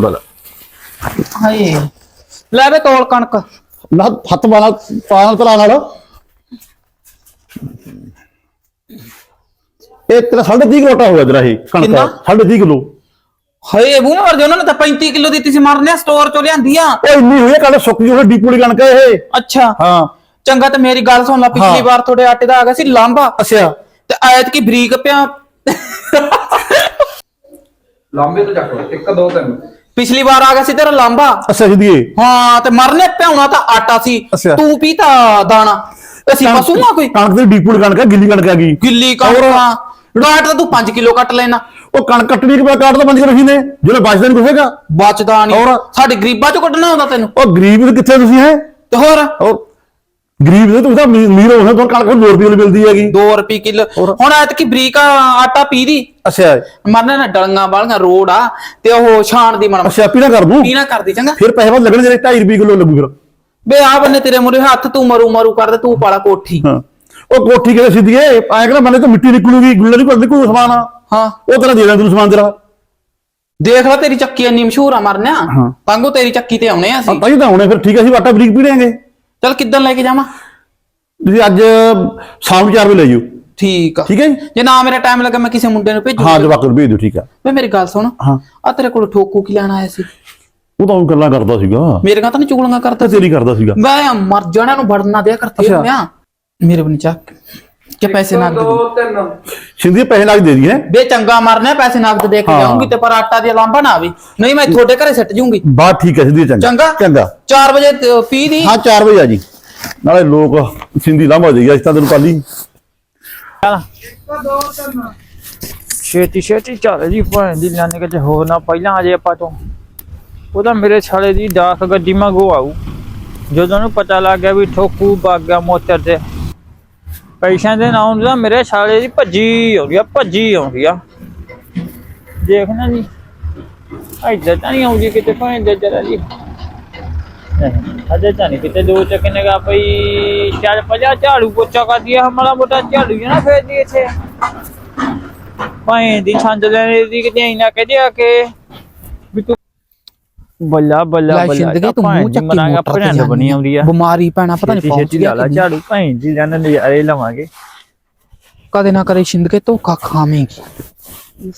ਥੋੜਾ ਹਾਏ। ਲੈ ਵੇ ਤੋਲ ਕਣਕ। ਨਾ ਹੱਥ ਬਾਣਾ ਪਾਣਾ ਤਲਾ ਨਾਲ। ਇਹ ਤੇਰਾ 3.5 ਕਿਲੋ ਆਟਾ ਹੋਇਆ ਤੇਰਾ ਇਹ ਕਣਕ। ਕਿੰਨਾ? 3.5 ਕਿਲੋ। ਹਾਏ ਬੂ ਮਰ ਜਾ ਉਹਨਾਂ ਨੇ ਤਾਂ 35 ਕਿਲੋ ਦਿੱਤੀ ਸੀ ਮਰਨੇ। ਸਟੋਰ ਚੋਂ ਲਿਆਂਦੀ ਆ। ਉਹ ਇੰਨੀ ਹੋਈ ਕੱਲ ਸੁੱਕ ਜੂ ਡੀਪੂ ਦੀ ਕਣਕ ਇਹ। ਅੱਛਾ। ਹਾਂ। ਚੰਗਾ ਤੇ ਮੇਰੀ ਗੱਲ ਸੁਣ ਲੈ ਪਿਛਲੀ। ਵਾਰ ਤੁਹਾਡੇ ਆਟੇ ਦਾ ਆ ਗਿਆ ਸੀ ਲਾਂਬਾ ਅੱਛਾ। ਤੇ ਆਇਤ ਕੀ ਬਰੀਕ ਪਿਆ। ਲਾਂਬੇ ਤੋਂ ਚੱਕ ਲਓ ਇੱਕ ਦੋ ਤਿੰਨ। ਪਿਛਲੀ ਵਾਰ ਆ ਗਿਆ ਸੀ ਤੇਰਾ ਲਾਂਬਾ ਅੱਛਾ ਸਿੱਧੀਏ। ਹਾਂ ਤੇ ਮਰਨੇ ਪਿਆਉਣਾ ਤਾਂ ਆਟਾ ਸੀ। ਅੱਛਾ। ਤੂੰ ਪੀਤਾ ਦਾਣਾ। ਅਸੀਂ ਪਸੂਆਂ ਕੋਈ? ਕਣਕ ਦੀ ਡੀਪੂ ਦੀ ਕਣਕ ਹੈ ਗਿੱਲੀ ਕਣਕ ਹੈਗੀ। ਗਿੱਲੀ ਕਣਕਾਂ ਡਾਟ ਤਾਂ ਤੂੰ 5 ਕਿਲੋ ਕੱਟ ਲੈਣਾ। ਉਹ ਕਣਕ ਕੱਟਣੀ ਕਿ ਕਾਟ ਤਾਂ ਬੰਦ ਕਰ ਰਹੀ ਨੇ? ਜਿਹੜੇ ਬਚਦਾ ਨਹੀਂ ਕੁਛੇਗਾ ਬਚਦਾ ਨਹੀਂ ਹੋਰ? ਸਾਡੇ ਗਰੀਬਾਂ ਚੋਂ ਕੱਢਣਾ ਹੁੰਦਾ ਤੈਨੂੰ। ਉਹ ਗਰੀਬ ਕਿੱਥੇ ਤੁਸੀਂ ਹੈ? ਤੇ ਹੋਰ? ਉਹ ਗਰੀਬ ਦੇ ਤਾਂ ਅਮੀ- ਅਮੀਰ ਹੋ ਤੁਹਾਨੂੰ ਕਣਕ 2 ਰੁਪਏ ਮਿਲਦੀ ਹੈਗੀ। 2 ਰੁਪਏ ਕਿਲੋ? ਹੁਣ ਐਤ ਕੀ ਬਰੀਕ ਆਟਾ ਪੀ ਦੀ। ਅੱਛਾ। ਮਰਨੇ ਨਾ ਡਲੀਆਂ ਵਾਲੀਆਂ ਰੋਡ ਆ ਤੇ ਉਹ ਛਾਣ ਦੀ ਮਨ ਅੱਛਾ ਪੀਣਾ ਕਰ ਦੂੰ? ਪੀਣਾ ਕਰਦੀ ਚੰਗਾ। ਫਿਰ ਪੈਸੇ ਵੱਧ ਲੱਗਣੇ ਜਿਹੜੇ 2.5 ਰੁਪਏ ਕਿਲੋ ਲੱਗੂ ਫਿਰ। ਬੇ ਆ ਬੰਨੇ ਤੇਰੇ ਮੂਰੇ ਹੱਥ ਤੂੰ ਮਰੂ ਮਰੂ ਕਰਦੇ ਤੂੰ ਪਾਲਾ ਕੋਠੀ। ਉਹ ਕੋਠੀ ਕਿਤੇ ਸਿੱਧੀਏ? ਐਂ ਕਹਿੰਦਾ ਬੰਦੇ ਤੋਂ ਮਿੱਟੀ ਨਿਕਲੂਗੀ ਗੁੱਲੇ ਨਹੀਂ ਕੋਈ ਕੋਈ ਸਮਾਨ ਆ। ਹਾਂ। ਉਹ ਤੇਰਾ ਦੇ ਦਾਂ ਤੈਨੂੰ ਸਮਾਨ ਤੇਰਾ। ਦੇਖ ਲੈ ਤੇਰੀ ਚੱਕੀ ਇੰਨੀ ਮਸ਼ਹੂਰ ਆ ਮਰਨਿਆ। ਪੰਗੋ ਤੇਰੀ ਚੱਕੀ ਤੇ ਆਉਣੇ ਆ ਅਸੀਂ। ਤਾਂ ਹੀ ਤਾਂ ਹੁਣੇ ਫਿਰ ਠੀਕ ਹੈ ਅਸੀਂ ਆਟਾ ਬਰੀਕ ਪੀੜਾਂਗੇ ਚੱਲ ਕਿੱਦਣ ਲੈ ਕੇ ਜਾਵਾਂ? ਤੁਸੀਂ ਅੱਜ ਸ਼ਾਮ ਨੂੰ 4 ਵਜੇ ਲੈ ਜਿਓ। ਠੀਕ ਆ। ਠੀਕ ਹੈ ਜੀ? ਜੇ ਨਾ ਮੇਰਾ ਟਾਈਮ ਲੱਗਾ ਮੈਂ ਕਿਸੇ ਮੁੰਡੇ ਨੂੰ ਭੇਜੂ। ਹਾਂ ਜਵਾਕ ਨੂੰ ਭੇਜ ਦਿਓ ਠੀਕ ਆ। ਵੇ ਮੇਰੀ ਗੱਲ ਸੁਣ। ਹਾਂ। ਆ ਤੇਰੇ ਕੋਲ ਠੋਕੂ ਕੀ ਲੈਣ ਆਇਆ ਸੀ? ਉਹ ਤਾਂ ਉਹ ਗੱਲਾਂ ਕਰਦਾ ਸੀਗਾ। ਮੇਰੇ ਨਾਲ ਤਾਂ ਨਹੀਂ ਚੁਗਲੀਆਂ ਕਰਦਾ ਤਾਂ ਤੇਰੀ ਕਰਦਾ ਸੀਗਾ। ਮੈਂ ਮਰ ਜਾਣਾ ਨੂੰ ਵੜਨ ਦਿਆ ਕਰਤੇ ਅੱਛਾ। ਮੈਂ ਮੇਰੇ ਬਣੀ ਚੱਕ। ਕਿ ਪੈਸੇ ਨਗਦ ਦੇ। ਦੋ ਤਿੰਨ। ਸਿੰਧੀ ਪੈਸੇ ਲੱਗ ਦੇ ਦੀ ਹੈ ਬੇ ਚੰਗਾ ਮਰਨਾ ਪੈਸੇ ਨਗਦ ਦੇ ਕੇ ਹਾਂ। ਜਾਊਂਗੀ ਤੇ ਪਰ ਆਟਾ ਦੀ ਲਾਂਭਾ ਨਾ ਆਵੇ। ਨਹੀਂ ਮੈਂ ਤੁਹਾਡੇ ਘਰੇ ਸਿੱਟ ਜੂੰਗੀ। ਬਾਤ ਠੀਕ ਹੈ ਸਿੱਧੀ ਚੰਗਾ। ਚੰਗਾ? ਚੰਗਾ। 4 ਵਜੇ ਤੇ ਪੀ ਦੀ? ਹਾਂ 4 ਵਜੇ ਆ ਜੀ। ਨਾਲੇ ਲੋਕ ਸਿੰਧੀ ਲਾਂਭਾ ਦੇਈ ਅੱਜ ਤਾਂ ਤੈਨੂੰ ਪਾਲੀ ਛੇਤੀ ਛੇਤੀ ਚੱਲ ਜੀ ਭੈਣ ਦੀ ਨਾਨੀ ਕਿਤੇ ਹੋਰ ਨਾ ਪਹਿਲਾਂ ਆ ਜੇ ਆਪਾਂ ਤੋਂ। ਉਹਦਾ ਮੇਰੇ ਛਾਲੇ ਦੀ ਡਾਕ ਗੱਡੀ ਮੰਗੋ ਆਊ। ਜਦੋਂ ਨੂੰ ਪਤਾ ਲੱਗ ਗਿਆ ਵੀ ਠੋਕੂ ਬਾਗਾ ਮੋਤਰ ਤੇ। ਪੈਸਿਆਂ ਦੇ ਨਾਂ ਦਾ ਮੇਰੇ ਛਾਲੇ ਦੀ ਭੱਜੀ ਆਉਂਦੀ ਆ, ਭੱਜੀ ਆਉਂਦੀ ਆ। ਦੇਖਣਾ ਜੀ। ਇੱਧਰ ਤਾਂ ਨਹੀਂ ਆਉਂਦੀ ਕਿਤੇ ਭੈਣ ਦੇ ਜਰਾ ਜੀ ਅਜੇ ਤਾਂ ਨਹੀਂ ਕਿਤੇ। ਦੋ ਚੱਕਨੇ ਗਾ ਪਈ, ਚੱਲ ਪਜਾ ਝਾੜੂ ਪੋਚਾ ਕਰਦੀ ਆ ਹਮਾਰਾ ਮੋਟਾ ਝਾੜੂ ਜਿਹਾ ਨਾ ਫੇਰਦੀ ਇੱਥੇ। ਭਾਈ ਦੀ ਛੰਦ ਲੈਣੇ ਦੀ ਕਿਤੇ ਇੰਨਾ ਕਹਦੇ ਆ ਕਿ, ਵੀ ਬੱਲਾ ਬੱਲਾ ਬੱਲਾ ਜ਼ਿੰਦਗੀ ਤੂੰ ਮੂੰਹ ਚੱਕੀ ਮਰਾਂਗਾ ਮੋਟਰ ਤੇ ਭੈਣ ਬਣੀ ਆਉਂਦੀ ਆ। ਬਿਮਾਰੀ ਪੈਣਾ ਪਤਾ ਨਹੀਂ ਪਹੁੰਚ ਗਿਆ ਲਾ ਝਾੜੂ ਭਾਈ ਦੀ ਲੈਣ ਨਜ਼ਾਰੇ ਲਵਾਂਗੇ ਕਦੇ ਨਾ ਕਰੇ ਜ਼ਿੰਦਗੀ ਧੋਖਾ ਖਾਵੇਂਗੀ।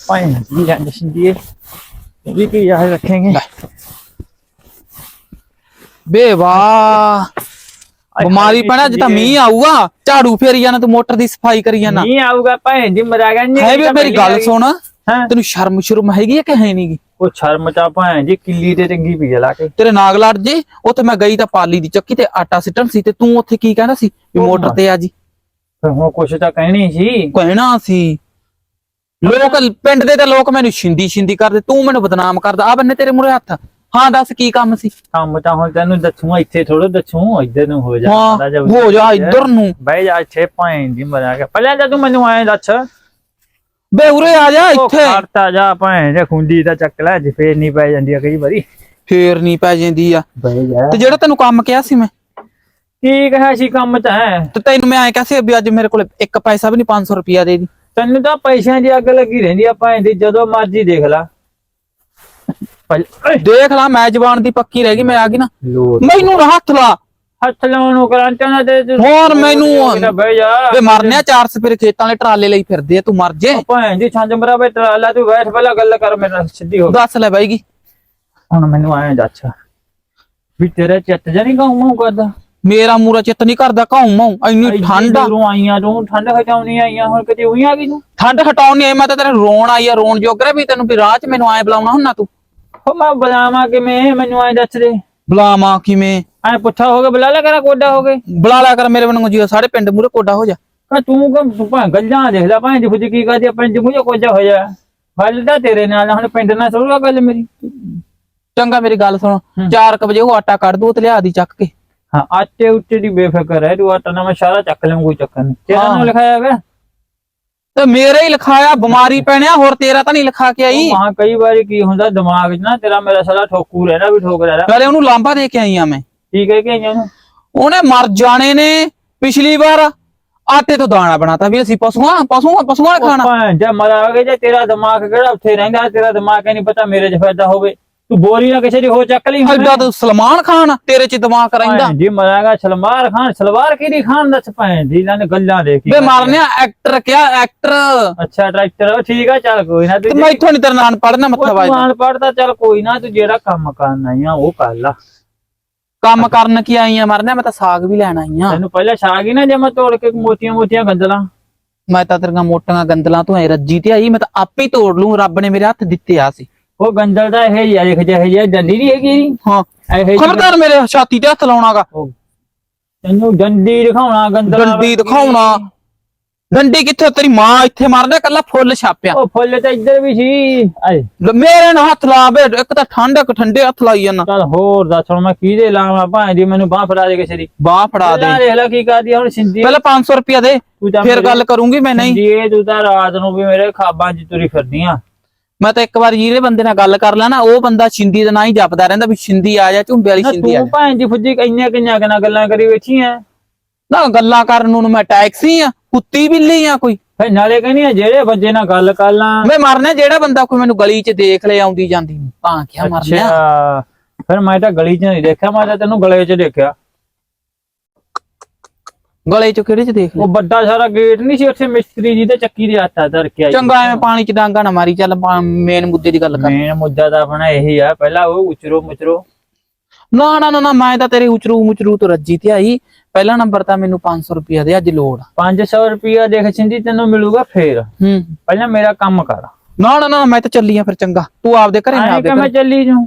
ਭਾਈ ਦੀ ਲੈਣ ਸਿੰਦੀਏ ਵੀ ਕੀ ਯਾਦ ਰੱਖेंगे ਬੇ ਵਾਹ ਬਿਮਾਰੀ ਪੈਣਾ ਅੱਜ ਤਾਂ ਮੀਂਹ ਆਊਗਾ। ਝਾੜੂ ਫੇਰੀ ਜਾਣਾ ਤੂੰ ਮੋਟਰ ਦੀ ਸਫ਼ਾਈ ਕਰੀ ਜਾਣਾ। ਨਹੀਂ ਆਊਗਾ ਭੈਣ ਜੀ ਮਰਾਗਾ ਨਹੀਂ ਹੈ ਵੀ ਮੇਰੀ ਗੱਲ ਸੁਣ। ਤੈਨੂੰ ਸ਼ਰਮ ਸ਼ਰਮ ਹੈਗੀ ਕਿ ਹੈ ਨਹੀਂਗੀ ਉਹ ਸ਼ਰਮ ਤਾਂ ਭੈਣ ਜੀ ਕਿੱਲੀ ਤੇ ਚੰਗੀ ਪੀ ਲਾ ਕੇ। ਤੇਰੇ ਨਾਗ ਲੜ ਜੇ ਉੱਥੇ ਮੈਂ ਗਈ ਤਾਂ ਪਾਲੀ ਦੀ ਚੱਕੀ ਤੇ ਆਟਾ ਸਿੱਟਣ ਸੀ ਤੇ ਤੂੰ ਉੱਥੇ ਕੀ ਕਹਿੰਦਾ ਸੀ ਵੀ ਉਹ ਮੋਟਰ ਤੇ ਆ ਜੀ? ਫਿਰ ਹੁਣ ਕੁਛ ਤਾਂ ਕਹਿਣੀ ਸੀ। ਕਹਿਣਾ ਸੀ। ਲੋਕ ਪਿੰਡ ਦੇ ਤਾਂ ਲੋਕ ਮੈਨੂੰ ਛਿੰਦੀ ਛਿੰਦੀ ਕਰਦੇ ਤੂੰ ਮੈਨੂੰ ਬਦਨਾਮ ਕਰਦਾ ਆ ਬੰਨੇ ਤੇਰੇ ਮੂਰੇ ਹੱਥ। ਹਾਂ ਦੱਸ ਕੀ ਕੰਮ ਸੀ? ਕੰਮ ਤਾਂ ਹੁਣ ਤੈਨੂੰ ਦੱਸੂਗਾ ਇੱਥੇ ਥੋੜਾ ਦੱਸੂ ਇੱਧਰ ਨੂੰ ਹੋ ਜਾ ਹਾਂ ਜਾ ਇੱਧਰ ਨੂੰ। ਬਹਿ ਜਾ ਇੱਥੇ ਭੈਣ ਦੀ ਮਰਾਗਾ ਪਹਿਲਾਂ ਤਾਂ ਤੂੰ ਮੈਨੂੰ ਆਏ ਦੱਸ। ਬੇ ਉਰੇ ਆ ਜਾ ਇੱਥੇ। ਖੜਤਾ ਜਾ ਭੈਣ ਜੇ ਖੁੰਡੀ ਤਾਂ ਚੱਕ ਲੈ ਜੇ ਫੇਰ ਨਹੀਂ ਪੈ ਜਾਂਦੀ ਆ ਕਈ ਵਾਰੀ। ਫੇਰ ਨਹੀਂ ਪੈ ਜਾਂਦੀ ਆ। ਤੇ ਜਿਹੜਾ ਤੈਨੂੰ ਕੰਮ ਕਿਹਾ ਸੀ ਮੈਂ? ਠੀਕ ਹੈ ਸੀ ਕੰਮ ਤਾਂ ਹੈ? ਤੇ ਤੈਨੂੰ ਮੈਂ ਐ ਕਿਹਾ ਸੀ ਵੀ ਅੱਜ ਮੇਰੇ ਕੋਲ ਇੱਕ ਪੈਸਾ ਵੀ ਨਹੀਂ 500 ਰੁਪਿਆ ਦੇ ਦੀ। ਤੈਨੂੰ ਤਾਂ ਪੈਸਿਆਂ ਦੀ ਅੱਗ ਲੱਗੀ ਰਹਿੰਦੀ ਆ ਭੈਣ ਦੀ ਜਦੋਂ ਮਰਜ਼ੀ ਦੇਖ ਲੈ। ਦੇਖ ਲਾ ਮੈਂ ਜ਼ਬਾਨ ਦੀ ਪੱਕੀ ਰਹਿ ਗਈ ਮੈਂ ਆ ਗਈ ਨਾ। ਮੈਨੂੰ ਨਾ ਹੱਥ ਲਾ। ਹੱਥ ਲਾਉਣ ਨੂੰ ਕਰਾਂਟਾ ਨਾ ਦੇ ਤੂੰ ਹੋਰ ਮੈਨੂੰ- ਕਿਤੇ ਬਹਿ ਜਾ। ਵੇ ਮਰਨਿਆ ਚਾਰ ਸਪੇਰੇ ਖੇਤਾਂ ਵਾਲੇ ਟਰਾਲੇ ਲਈ ਫਿਰਦੇ ਆ ਤੂੰ ਮਰ ਜੇ। ਉਹ ਭੈਣ ਦੀ ਛੰਜ ਮਰਾ ਬੈ ਲੈ ਤੂੰ ਬੈਠ ਪਹਿਲਾਂ ਗੱਲ ਕਰ ਮੇਰੇ ਨਾਲ ਸਿੱਧੀ ਹੋ। ਦੱਸ ਲੈ ਬਾਈਗੀ ਹੁਣ ਮੈਨੂੰ ਆਏ ਦੱਸ। ਵੀ ਤੇਰਾ ਚਿੱਤ ਜਾਨੀ ਗਾਉਂ ਕਰਦਾ? ਮੇਰਾ ਮੂਰਾ ਚਿੱਤ ਨਹੀਂ ਕਰਦਾ ਘਾਉ ਮਾਉ ਇੰਨੀ ਇੰਨੀ ਠੰਡ ਆ। ਦੂਰੋਂ ਆਈਆਂ ਤੂੰ ਠੰਡ ਹਟਾਉਣੀ ਆਈਆਂ ਹੁਣ ਕਿਤੇ ਉਹੀ ਆ ਗਈ ਤੂੰ? ਠੰਡ ਹਟਾਉਣ ਆਈ ਮੈਂ ਤਾਂ ਤੇਰੇ ਰੋਣ ਆਈ ਆ ਰੋਣ ਜੋਗਰੇ ਵੀ ਤੈਨੂੰ ਵੀ ਰਾਹ 'ਚ ਮੈਨੂੰ ਐ ਬੁਲਾਉਣਾ ਹੁੰਨਾ ਤੂੰ। ਹੋ ਮੈਂ ਬੁਲਾਵਾਂ ਕਿਵੇਂ ਮੈਨੂੰ ਆਏ ਦੱਸ ਦੇ। ਬੁਲਾਵਾਂ ਕਿਵੇਂ? ਐ ਪੁੱਠਾ ਹੋ ਗਿਆ ਬੁਲਾ ਲੈ ਕਰਾ ਕੋਡਾ ਹੋ ਗਏ। ਬੁਲਾ ਲਿਆ ਕਰ ਮੇਰੇ ਵਾਂਗੂ ਜੀ ਸਾਰੇ ਪਿੰਡ ਮੂਰੇ ਕੋਡਾ ਹੋ ਜਾ। ਕਹ ਤੂੰ ਕਹ ਤੂੰ ਭਾਂ ਗੱਲਾਂ ਦੇਖ ਲੈ ਭਾਂ ਜੀ ਖੁਦ ਕੀ ਕਰਦੀ ਪਿੰਡ ਮੁਝੇ ਕੋਜਾ ਹੋਇਆ ਗੱਲ ਤਾਂ ਤੇਰੇ ਨਾਲ ਹੁਣ ਪਿੰਡ ਨਾਲ ਸੁਣੂਗਾ ਗੱਲ ਮੇਰੀ? ਚੰਗਾ ਮੇਰੀ ਗੱਲ ਸੁਣ 4 ਵਜੇ ਉਹ ਆਟਾ ਕੱਢ ਦੂ ਤੇ ਲਿਆ ਦੀ ਚੱਕ ਕੇ। ਹਾਂ ਆਟੇ ਉੱਤੇ ਦੀ ਬੇਫਿਕਰ ਹੈ ਤੂੰ ਆਟਾ ਨਾ ਮੈਂ ਸਾਰਾ ਚੱਕ ਲਵਾਂ ਕੋਈ ਚੱਕਰ ਨਹੀਂ ਤੇਰਾ ਹਾਂ। ਨਾਮ ਲਿਖਾਇਆ ਹੈਗਾ? ਤੇ ਮੇਰੇ ਹੀ ਲਿਖਾਇਆ ਬਿਮਾਰੀ ਪੈਣਿਆ ਹੋਰ ਤੇਰਾ ਤਾਂ ਨਹੀਂ ਲਿਖਾ ਕੇ ਆਈ। ਹਾਂ ਕਈ ਵਾਰੀ ਕੀ ਹੁੰਦਾ ਦਿਮਾਗ 'ਚ ਨਾ ਤੇਰਾ ਮੇਰਾ ਸਾਰਾ ਠੋਕੂ ਰਹਿਣਾ ਵੀ ਠੋਕ ਰਹਿਣਾ ਪਹਿਲੇ ਉਹਨੂੰ ਲਾਂਬਾ ਦੇ ਕੇ ਆਈ ਆ ਮੈਂ। ਠੀਕ ਹੈ ਕਿ ਆਈਆਂ ਨੂੰ ਉਹਨੇ? ਮਰ ਜਾਣੇ ਨੇ ਪਿਛਲੀ ਵਾਰ ਆਟੇ ਤੋਂ ਦਾਣਾ ਬਣਾਤਾ ਵੀ ਅਸੀਂ ਪਸ਼ੂਆਂ ਪਸ਼ੂਆਂ ਪਸ਼ੂਆਂ ਖਾਣਾ। ਜੇ ਮਰਾ ਗਏ ਜੇ ਤੇਰਾ ਦਿਮਾਗ ਕਿਹੜਾ ਉੱਥੇ ਰਹਿੰਦਾ ਤੇਰਾ ਦਿਮਾਗ ਇਹ ਨਹੀਂ ਪਤਾ ਮੇਰੇ 'ਚ ਫਾਇਦਾ ਹੋਵੇ। ਤੂੰ ਬੋਰੀ ਨਾ ਕਿਸੇ ਦੀ ਹੋ ਚੱਕ ਲਈ ਐਡਾ ਤੂੰ ਸਲਮਾਨ ਖਾਨ ਤੇਰੇ ਚ ਦਿਮਾਗ ਰਹਿੰਦਾ ਜੀ ਮਰਾਂਗਾ ਸਲਮਾਨ ਖਾਨ ਸਲਵਾਰ ਕਿਹਦੀ ਖਾਨ ਦੱਸ ਭੈਣ ਦੀ ਇਹਨਾਂ ਨੇ ਗੱਲਾਂ ਦੇਖੀ ਬੇ ਮਾਰਨਿਆ ਐਕਟਰ ਕਿਆ ਐਕਟਰ? ਅੱਛਾ ਡਾਇਰੈਕਟਰ ਠੀਕ ਆ ਚੱਲ ਕੋਈ ਨਾ ਤੇ ਮੈਂ ਇੱਥੋਂ ਨਹੀਂ ਤੇਰੇ ਨਾਲ ਪੜਨਾ ਮੱਥਾ ਵਾਜ ਮਾਨ ਪੜਦਾ ਚੱਲ ਕੋਈ ਨਾ ਤੂੰ ਜਿਹੜਾ ਕੰਮ ਕਰਨਾ ਆ ਉਹ ਕਰ ਲਾ। ਕੰਮ ਕਰਨ ਕੀ ਆਈ ਆ ਮਰਨਿਆ ਮੈਂ ਤਾਂ ਸਾਗ ਵੀ ਲੈਣ ਆਈ ਆ। ਤੈਨੂੰ ਪਹਿਲਾਂ ਛਾ ਗਈ ਨਾ ਜੇ ਮੈਂ ਤੋੜ ਕੇ ਮੋਤੀਆਂ ਮੋਤੀਆਂ ਗੰਦਲਾਂ। ਮੈਂ ਤਾਂ ਤੇਰੀਆਂ ਮੋਟੀਆਂ ਗੰਦਲਾਂ ਤੋਂ ਐ ਰੱਜੀ ਤੇ ਆਈ ਮੈਂ ਤਾਂ ਆਪੇ ਹੀ ਤੋੜ ਲੂੰ ਰੱਬ ਨੇ ਮੇਰੇ ਹੱਥ ਦਿੱਤੇ ਆ ਸੀ। ਉਹ ਗੰਦਲ ਦਾ ਇਹ ਜਿਹਾ ਦੇਖ ਜਿਹੇ ਜਿਹਾ ਡੰਡੀ ਨਹੀਂ ਹੈਗੀ। ਹਾਂ। ਇਹ ਖਬਰਦਾਰ ਮੇਰੇ ਛਾਤੀ ਤੇ ਹੱਥ ਲਾਉਣਾਗਾ। ਤੈਨੂੰ ਡੰਡੀ ਦਿਖਾਉਣਾ ਗੰਦਲ ਡੰਡੀ ਦਿਖਾਉਣਾ। ਡੰਡੀ ਕਿੱਥੇ ਤੇਰੀ ਮਾਂ ਇੱਥੇ ਮਾਰਦਾ ਕੱਲਾ ਫੁੱਲ ਛਾਪਿਆ। ਉਹ ਫੁੱਲ ਤਾਂ ਇੱਧਰ ਵੀ ਸੀ। ਮੇਰੇ ਨਾਲ ਹੱਥ ਲਾ ਬੇ ਇੱਕ ਤਾਂ ਠੰਡ ਇੱਕ ਠੰਡੇ ਹੱਥ ਲਾਈ ਜਾਂਦਾ। ਚੱਲ ਹੋਰ ਦੱਸ ਹੁਣ ਮੈਂ ਕਿਹਦੇ ਲਾਵਾਂ ਭਾਂ ਦੀ ਮੈਨੂੰ ਬਾਹ ਫੜਾ ਦੇ ਕਿਸੇ ਦੀ। ਬਾਹ ਫੜਾ ਦੇ। ਦੇਖ ਲੈ ਕੀ ਕਰਦੀ ਹੁਣ ਸਿੰਧੀ ਪਹਿਲਾਂ 500 ਰੁਪਿਆ ਦੇ ਫਿਰ ਗੱਲ ਕਰੂੰਗੀ ਮੈਂ ਨਹੀਂ। ਇਹ ਤੂੰ ਤਾਂ ਰਾਤ ਨੂੰ ਵੀ ਮੇਰੇ ਖਾਬਾਂ 'ਚ ਤੁਰੀ ਫਿਰਦੀ ਆ। ਮੈਂ ਤਾਂ ਇੱਕ ਵਾਰ ਜਿਹੜੇ ਬੰਦੇ ਨਾਲ ਗੱਲ ਕਰ ਲਾਂ ਨਾ ਉਹ ਬੰਦਾ ਛਿੰਦੀ ਦਾ ਨਾਂ ਹੀ ਜਪਦਾ ਰਹਿੰਦਾ ਵੀ ਛਿੰਦੀ ਆ ਜਾ ਝੁੰਬੇ ਵਾਲੀ ਛਿੰਦੀ ਆ ਤੂੰ ਜਾ। ਭਾਂ ਦੀ ਫੁੱਜੀ ਇੰਨੀਆਂ ਕਿੰਨੀਆਂ ਕਿੰਨਾ ਗੱਲਾਂ ਕਰੀ ਬੈਠੀ ਆ ਨਾ ਗੱਲਾਂ ਕਰਨ ਨੂੰ ਮੈਂ ਟੈਕਸੀ ਆ ਕੁੱਤੀ ਬਿੱਲੀ ਆ ਕੋਈ। ਫੇ ਨਾਲੇ ਕਹਿੰਦੀ ਆ ਜਿਹੜੇ ਬੰਦੇ ਨਾਲ ਗੱਲ ਕਰ ਲਾਂ। ਮੈਂ ਮਰਨਾ ਜਿਹੜਾ ਬੰਦਾ ਕੋਈ ਮੈਨੂੰ ਗਲੀ 'ਚ ਦੇਖ ਲੈ ਆਉਂਦੀ ਜਾਂਦੀ ਤਾਂ ਕਿਆ ਮਰਨਾ। ਫਿਰ ਮੈਂ ਤਾਂ ਗਲੀ 'ਚ ਨਹੀਂ ਦੇਖਿਆ ਮੈਂ ਤਾਂ ਤੈਨੂੰ ਗਲੇ 'ਚ ਦੇਖਿਆ। ਗਲੇ 'ਚ ਕਿਹੜੇ 'ਚ ਦੇਖ ਉਹ ਵੱਡਾ ਸਾਰਾ ਗੇਟ ਨਹੀਂ ਸੀ ਉੱਥੇ ਮਿਸਤਰੀ ਜੀ ਤੇ ਚੱਕੀ ਦੇ ਆਟਾ ਧਰ ਕੇ ਆਈ। ਚੰਗਾ ਐਵੇਂ ਪਾਣੀ 'ਚ ਡਾਂਗਾ ਨਾ ਮਾਰੀ ਚੱਲ ਮੇਨ ਮੁੱਦੇ ਦੀ ਗੱਲ ਕਰ। ਮੇਨ ਮੁੱਦਾ ਤਾਂ ਆਪਣਾ ਇਹੀ ਆ ਪਹਿਲਾਂ ਉਹ ਉਚਰੋ ਮੁਚਰੋ। ਨਾ ਨਾ ਨਾ ਮੈਂ ਤਾਂ ਤੇਰੇ ਉਚਰੂ ਮੁਚਰੂ ਤੋਂ ਰੱਜੀ ਤੇ ਆਈ। ਪਹਿਲਾ ਨੰਬਰ ਤਾਂ ਮੈਨੂੰ 500 ਰੁਪਿਆ ਦੇ ਅੱਜ ਲੋੜ ਆ। 500 ਰੁਪਿਆ ਦੇਖ ਸਿੰਦੀ ਤੈਨੂੰ ਮਿਲੂਗਾ ਫੇਰ। ਹੂੰ। ਪਹਿਲਾਂ ਮੇਰਾ ਕੰਮ ਕਰ। ਨਾ ਨਾ ਨਾ ਮੈਂ ਤਾਂ ਚੱਲੀ ਆ ਫਿਰ ਚੰਗਾ। ਤੂੰ ਆਪਦੇ ਘਰੇ ਮੈਂ ਆਪਦੇ ਮੈਂ ਚੱਲੀ ਜੂ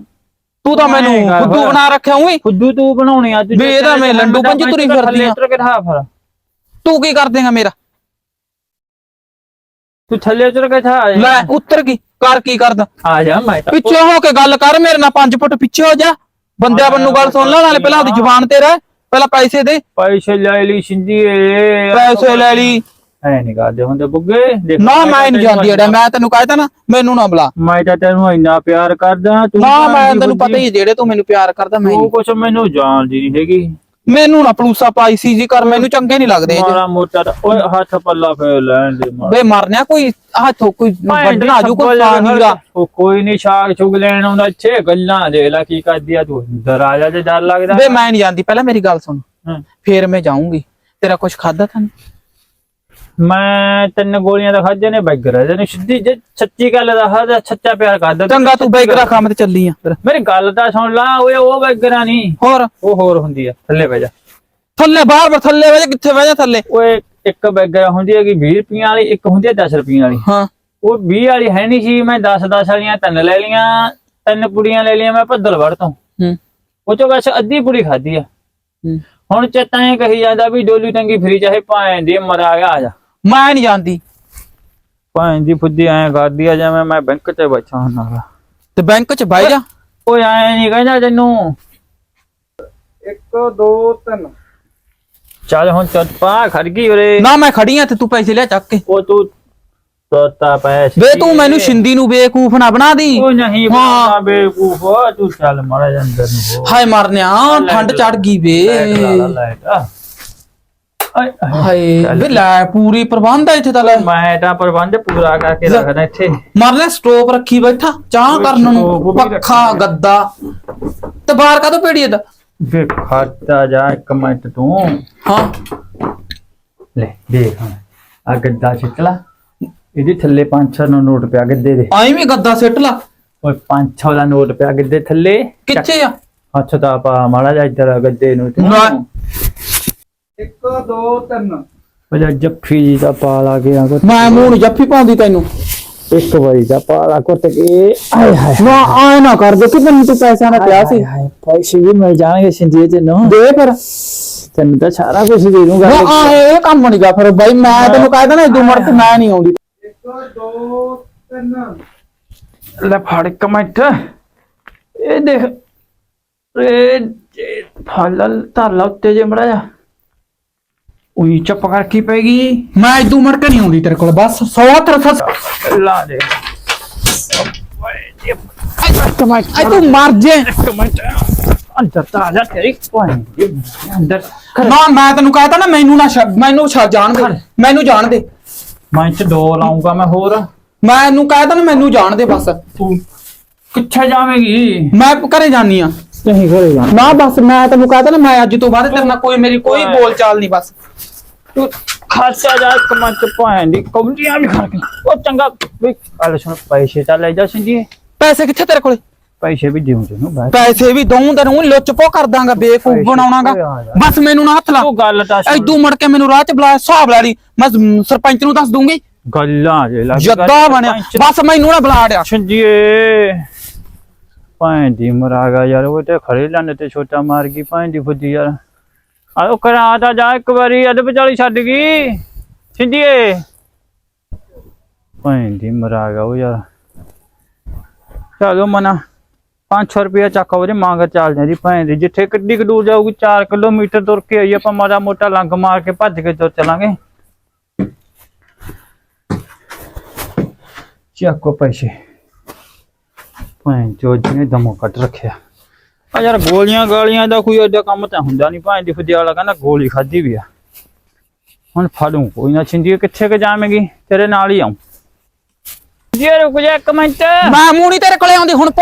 ਤੂੰ ਤਾਂ ਮੈਨੂੰ ਫਿਰ। ਬਣਾ ਰੱਖਿਆ ਉਈ ਖੁੱਦੂ ਤੂੰ ਬਣਾਉਣੀ ਆ ਤੂੰ ਵੀ ਇਹਦਾ ਮੈਂ ਲੰਡੂ ਪੰਜ ਤੁਰੀ ਫਿਰਦੀ ਆਂ। ਤੂੰ ਕੀ ਕਰ ਦੇਗਾ ਮੇਰਾ? ਤੂੰ ਥੱਲੇ ਉਤਰ ਕੇ ਠਾ ਲੈ ਉੱਤਰ ਕੀ ਕਰ ਕੀ ਕਰਦਾ? ਆ ਜਾ ਮੈਂ ਤਾਂ ਪਿੱਛੇ ਹੋ ਕੇ ਗੱਲ ਕਰ ਮੇਰੇ ਨਾਲ 5 ਫੁੱਟ ਪਿੱਛੇ ਹੋ ਜਾ। ਬੰਦਿਆਂ ਬੰਨੂ ਗੱਲ ਸੁਣ ਲੈ ਨਾਲੇ ਪਹਿਲਾਂ ਉਹਦੀ ਜ਼ੁਬਾਨ ਤੇ ਰਹਿ ਪਹਿਲਾਂ ਪੈਸੇ ਦੇ। ਪੈਸੇ ਲੈ ਲਈ ਸਿੰਦੀ ਪੈਸੇ ਲੈ ਲਈ। ਐ ਨਹੀਂ ਕਰਦੇ ਹੁੰਦੇ ਬੁੱਗੇ। ਨਾ ਮੈਂ ਨਹੀਂ ਜਾਂਦੀ ਅੜਾ ਮੈਂ ਤੈਨੂੰ ਕਹਿਤਾ ਨਾ ਮੈਨੂੰ ਨਾ ਬੁਲਾ। ਮੈਂ ਤਾਂ ਤੈਨੂੰ ਇੰਨਾ ਪਿਆਰ ਕਰਦਾ ਤੂੰ ਨਾ ਮੈਂ ਤੈਨੂੰ ਪਤਾ ਹੀ ਜਿਹੜੇ ਤੂੰ ਮੈਨੂੰ ਪਿਆਰ ਕਰਦਾ ਮੈਂ ਕੁਛ ਮੈਨੂੰ ਜਾਣਦੀ ਨਹੀਂ ਹੈਗੀ। ਮੈਨੂੰ ਨਾ ਪਲੂਸਾ ਪਾਈ ਸੀ ਜੀ ਕਰ ਮੈਨੂੰ ਚੰਗੇ ਨਹੀਂ ਲੱਗਦੇ ਜਿਹੇ। ਮਾਰਾ ਮੋਟਾ ਤਾਂ- ਓਏ ਹੱਥ ਪੱਲਾ ਫੇਰ ਲੈਣ ਦੇ ਮਾਰ ਬੇ ਮਰਨਿਆ ਕੋਈ ਹੱਥੋਂ ਕੋਈ ਵੱਢਣਾ ਜੂ ਕੋਈ ਪਾਣੀਗਾ ਉਹ ਕੋਈ ਨਹੀਂ ਛਾਗ ਛੁਗ ਲੈਣ ਆਉਂਦਾ ਇੱਥੇ ਗੱਲਾਂ ਦੇ ਲੈ ਕੀ ਕਰਦੀ ਆ ਤੂੰ ਅੰਦਰ ਆ ਜਾ ਤੇ ਡਰ ਲੱਗਦਾ ਬੇ ਮੈਂ ਨਹੀਂ ਜਾਂਦੀ ਪਹਿਲਾਂ ਮੇਰੀ ਗੱਲ ਸੁਣ ਹਾਂ। ਫੇਰ ਮੈਂ ਜਾਊਂਗੀ ਤੇਰਾ ਕੁਝ ਖਾਦਾ ਤਾਂ ਨਹੀਂ? ਮੈਂ ਤਿੰਨ ਗੋਲੀਆਂ ਦਾ ਖਾਦੇ ਨੇ ਬੈਗਰ ਇਹਨੇ ਸਿੱਧੀ ਜੇ ਸੱਚੀ ਗੱਲ ਦਾ ਹਰ ਸੱਚਾ ਪਿਆਰ ਕਰਦਾ। ਚੰਗਾ ਤੂੰ ਬੈਗਰਾ ਕੰਮ ਤੇ ਚੱਲੀ ਆ। ਫਿਰ ਮੇਰੀ ਗੱਲ ਤਾਂ ਸੁਣ ਲਾ ਓਏ ਉਹ ਬੈਗਰਾਂ ਨਹੀਂ ਹੋਰ? ਉਹ ਹੋਰ ਹੁੰਦੀ ਆ ਥੱਲੇ ਬਹਿ ਜਾ। ਥੱਲੇ ਬਾਹਰ ਬਾਹਰ ਥੱਲੇ ਵਜੇ ਕਿੱਥੇ ਵਜੇ ਥੱਲੇ? ਓਏ ਇੱਕ ਬੈਗਰ ਹੁੰਦੀ ਹੈਗੀ 20 ਰੁਪਈਆਂ ਵਾਲੀ ਇੱਕ ਹੁੰਦੀ ਹੈ 10 ਰੁਪਈਆਂ ਵਾਲੀ। ਹਾਂ। ਉਹ 20 ਵਾਲੀ ਹੈ ਨਹੀਂ ਸੀ ਮੈਂ 10 10 ਵਾਲੀਆਂ ਤਿੰਨ ਲੈ ਲੀਆਂ ਤਿੰਨ ਪੁੜੀਆਂ ਲੈ ਲੀਆਂ ਮੈਂ ਭੱਦਲਵੜ ਤੋਂ। ਹੂੰ। ਉਹ ਚੋਂ ਬਸ ਅੱਧੀ ਪੁੜੀ ਖਾਧੀ ਆ। ਹੂੰ। ਹੁਣ ਚੇਤਾ ਇਹ ਕਹੀ ਜਾਂਦਾ ਵੀ ਡੋਲੀ ਟੰਗੀ ਫਰੀ ਚਾਹੇ ਭਾਂ ਦੀ ਮਰਾ ਗਿਆ ਆ ਜਾ। ਮੈਂ ਨਹੀਂ ਜਾਂਦੀ ਭਾਂ ਦੀ ਫੁੱਦੀ ਐ ਕਰਦੀ ਆ ਜਿਵੇਂ ਮੈਂ ਬੈਂਕ 'ਚ ਬੈਠਾ ਹੁੰਦਾ ਤੇ ਬੈਂਕ 'ਚ ਬਹਿ ਜਾ। ਓਏ ਐ ਨਹੀਂ ਕਹਿੰਦਾ ਤੈਨੂੰ। 1 2 3 ਚੱਲ ਹੁਣ ਚੱਲ ਪਾ ਖੜ ਗਈ ਉਰੇ। ਨਾ ਮੈਂ ਖੜੀ ਆ ਤੇ ਤੂੰ ਪੈਸੇ ਲਿਆ ਚੱਕ ਕੇ। ਉਹ ਤੂੰ ਤੋਤਾ ਪੈਸੇ ਵੇ ਤੂੰ ਮੈਨੂੰ ਸ਼ਿੰਦੀ ਨੂੰ ਬੇਕੂਫ ਨਾ ਬਣਾ ਦੀ। ਉਹ ਨਹੀਂ ਹਾਂ। ਬਣਾ ਬੇਵਕੂਫ ਤੂੰ ਚੱਲ ਮਾੜਾ ਜਿਹਾ ਅੰਦਰ ਨੂੰ ਹੋ। ਹਾਏ ਮਰਨਿਆ ਠੰਡ ਚੜ ਗਈ ਵੇ। ਲਾਈਟ ਲਾ ਲਾ ਲਾਈਟ। ਆ। ਹਾਏ ਵੇ ਲੈ ਪੂਰੀ ਪ੍ਰਬੰਧ ਆ ਇੱਥੇ ਤਾਂ ਲੈ। ਮੈਂ ਤਾਂ ਪ੍ਰਬੰਧ ਪੂਰਾ ਕਰਕੇ ਰੱਖਦਾ ਇੱਥੇ। ਮਰਨੇ ਸਟੋਪ ਰੱਖੀ ਬੈਠਾ ਚਾਹ ਕਰਨ ਨੂੰ ਪੱਖਾ ਗੱਦਾ। ਤੇ ਬਾਹਰ ਕਾਹਤੋਂ ਪੇੜੀ ਇਹਦਾ ਵੇ ਖਾਤਾ ਜਾ ਇੱਕ ਮਿੰਟ ਤੂੰ। ਹਾਂ। ਲੈ ਦੇਖ ਆ ਗੱਦਾ ਛਿੱਟਲਾ ਇਹਦੇ ਥੱਲੇ 500 ਦਾ ਨੋਟ ਪਿਆ ਗੱਦੇ ਦੇ। ਆਈ ਵੀ ਗੱਦਾ ਸਿੱਟ ਲਾ। ਓਏ 500 ਦਾ ਨੋਟ ਪਿਆ ਗੱਦੇ ਥੱਲੇ। ਕਿੱਥੇ ਆ? ਹੱਥ ਦਾ ਪਾ ਮਾੜਾ ਜਿਹਾ ਇੱਧਰ ਗੱਦੇ ਨੂੰ ਤੂੰ ਨਾ। 1 2 3 ਉਹ ਜੱਫੀ ਜੀ ਦਾ ਪਾ ਲਾ ਕੇ ਆ ਮੈਂ ਮੂੰਹ ਨੂੰ ਜੱਫੀ ਪਾਉਂਦੀ ਤੈਨੂੰ। ਇੱਕ ਵਾਰੀ ਦਾ ਪਾ ਲਾ ਕੁੱਟ ਕੇ। ਆਏ ਹਾਏ ਨਾ ਆਏ ਨਾ ਕਰ ਦੇ ਕਿ ਤੈਨੂੰ ਤੂੰ ਪੈਸਾ ਨਾ ਪਿਆ ਸੀ? ਹਾਏ ਪੈਸੇ ਵੀ ਮਿਲ ਜਾਣਗੇ ਸਿੰਜੀਏ ਤੈਨੂੰ। ਦੇ ਫਿਰ। ਤੈਨੂੰ ਤਾਂ ਸਾਰਾ ਕੁਝ ਦੇ ਦੂੰਗਾ। ਨਾ ਆਏ ਇਹ ਕੰਮ ਨਹੀਂ ਗਾ ਫਿਰ ਬਾਈ ਮੈਂ ਤੈਨੂੰ ਕਹਿਦਾ ਨਾ ਇਦੋਂ ਮੜ ਕੇ ਮੈਂ ਨਹੀਂ ਆਉਂਦੀ। 1 2 3 ਲੈ ਫੜ ਇੱਕ ਮਿੰਟ। ਇਹ ਦੇਖ ਇਹ ਫਲ ਧਰ ਲਾ ਉੱਤੇ ਜੇ ਮੜਾ ਜਾ ਉਹੀ ਚੁੱਪ ਕਰ ਕੀ ਪੈਗੀ ਮੈਂ ਇਦੋਂ ਮੜ ਕੇ ਨਹੀਂ ਆਉਂਦੀ ਤੇਰੇ ਕੋਲ ਬਸ 100 ਤਰਫ ਲਾ ਦੇ। ਐ ਤੂੰ ਮਰ ਜੇ। ਅੰਦਰ ਤਾਂ ਆ ਜਾ ਤੇਰੀ ਅੰਦਰ। ਨਾ ਮੈਂ ਤੈਨੂੰ ਕਹਿਤਾ ਨਾ ਮੈਨੂੰ ਨਾ ਮੈਨੂੰ ਛੱਡ ਜਾਣ ਦੇ। ਮੈਨੂੰ ਜਾਣ ਦੇ। ਮੈਂ ਚ ਦੋ ਲਾਉਂਗਾ ਮੈਂ ਹੋਰ। ਮੈਨੂੰ ਕਹਿਤਾ ਨਾ ਮੈਨੂੰ ਜਾਣ ਦੇ ਬਸ। ਤੂੰ ਕਿੱਥੇ ਜਾਵੇਂਗੀ? ਮੈਂ ਘਰੇ ਜਾਨੀ ਆ। ਨਹੀਂ ਜਾ ਨਾ ਬਸ ਮੈਂ ਤੈਨੂੰ ਕਹਤਾ ਨਾ ਮੈਂ ਅੱਜ ਤੋਂ ਬਾਅਦ ਤੇਰੇ ਨਾਲ ਕੋਈ ਮੇਰੀ ਕੋਈ ਬੋਲ ਚਾਲ ਨਹੀਂ ਬਸ। ਤੂੰ ਖਾਸਾ ਜਾ ਇੱਕ ਮੰਚ ਭਾਂ ਦੀ ਕੌਂਡੀਆਂ ਵੀ ਖਾ ਕੇ। ਉਹ ਚੰਗਾ ਵੀ ਕੱਲ ਸੁਣ ਪੈਸੇ ਤਾਂ ਲੈ ਜਾ ਸਿੰਜੀ। ਪੈਸੇ ਕਿੱਥੇ ਤੇਰੇ ਕੋਲੇ? ਪੈਸੇ ਵੀ ਦਿਉਂ ਤੈਨੂੰ ਬਸ। ਪੈਸੇ ਵੀ ਦਊਂ ਤੈਨੂੰ ਲੁੱਚ ਪੋ ਕਰ ਦਾਂਗਾ ਬੇਕੂਫ ਪੈਸੇ ਬਣਾਉਣਾਗਾ। ਬਸ ਮੈਨੂੰ ਨਾ ਹੱਥ ਲਾ। ਤੂੰ ਗੱਲ ਤਾਂ। ਐਦੂ ਮੁੜ ਕੇ ਮੈਨੂੰ ਰਾਹ 'ਚ ਬੁਲਾ ਹਿਸਾਬ ਲੈ ਲਈ। ਮੈਂ ਸਰਪੰਚ ਨੂੰ ਦੱਸ ਦੂੰਗੀ। ਗੱਲਾਂ ਜੇ ਲੱਗ ਜੱਦਾ ਬਣਿਆ। ਬਸ ਮੈਨੂੰ ਨਾ ਬੁਲਾ ਡਿਆ। ਸਿੰਜੀਏ। ਭਾਂ ਦੀ ਮਰਾਗਾ ਯਾਰ ਉਹ ਤੇ ਖੜੇ ਲੰਨ ਤੇ ਛੋਟਾ ਮਾਰ ਗਈ ਭਾਂ ਦੀ ਫੁੱਦੀ ਯਾਰ ਆਓ ਕਰਾ ਤਾਂ ਜਾ ਇੱਕ ਵਾਰੀ ਅਧ ਵਿਚਾਲੀ ਛੱਡ ਗਈ ਸਿੰਜੀਏ ਭਾਂ ਦੀ ਮਰਾਗਾ ਉਹ ਯਾਰ ਚਲੋ ਮਨਾ 500 ਰੁਪਇਆ ਚੱਕ ਉਹਦੇ ਮੰਗ ਚੱਲ ਜਾਂਦੀ ਭਾਂ ਦੀ ਜਿੱਥੇ ਕਿੱਡੀ ਕੁ ਦੂਰ ਜਾਊਗੀ 4 ਕਿਲੋਮੀਟਰ ਤੁਰ ਕੇ ਆਈ ਆਪਾਂ ਮਾੜਾ ਮੋਟਾ ਲੰਗ ਮਾਰ ਕੇ ਭੱਜ ਕੇ ਤੁਰ ਚਲਾਂਗੇ ਚੱਕੋ ਪੈਸੇ ਭਾਂ ਜੋ ਜਿਹਨੇ ਦਮੋ ਕੱਟ ਰੱਖਿਆ। ਆ ਯਾਰ ਗੋਲੀਆਂ ਗਾਲੀਆਂ ਦਾ ਕੋਈ ਐਡਾ ਕੰਮ ਤਾਂ ਹੁੰਦਾ ਨਹੀਂ ਭਾਂ ਦੀ ਫੁੱਦੀ ਕਹਿੰਦਾ ਗੋਲੀ ਖਾਦੀ ਵੀ ਆ। ਹੁਣ ਫੜੂ, ਕੋਈ ਨਾ ਛਿੰਦੀ ਕਿੱਥੇ ਕ ਜਾਵੇਂਗੀ? ਤੇਰੇ ਨਾਲ ਹੀ ਆਉਂ ਜੀ, ਰੁਕ ਜਾ ਇੱਕ ਮਿੰਟ। ਮੈਂ ਨਹੀਂ ਤੇਰੇ ਕੋਲੇ ਆਉਂਦੀ, ਹੁਣ ਭੁੱਲ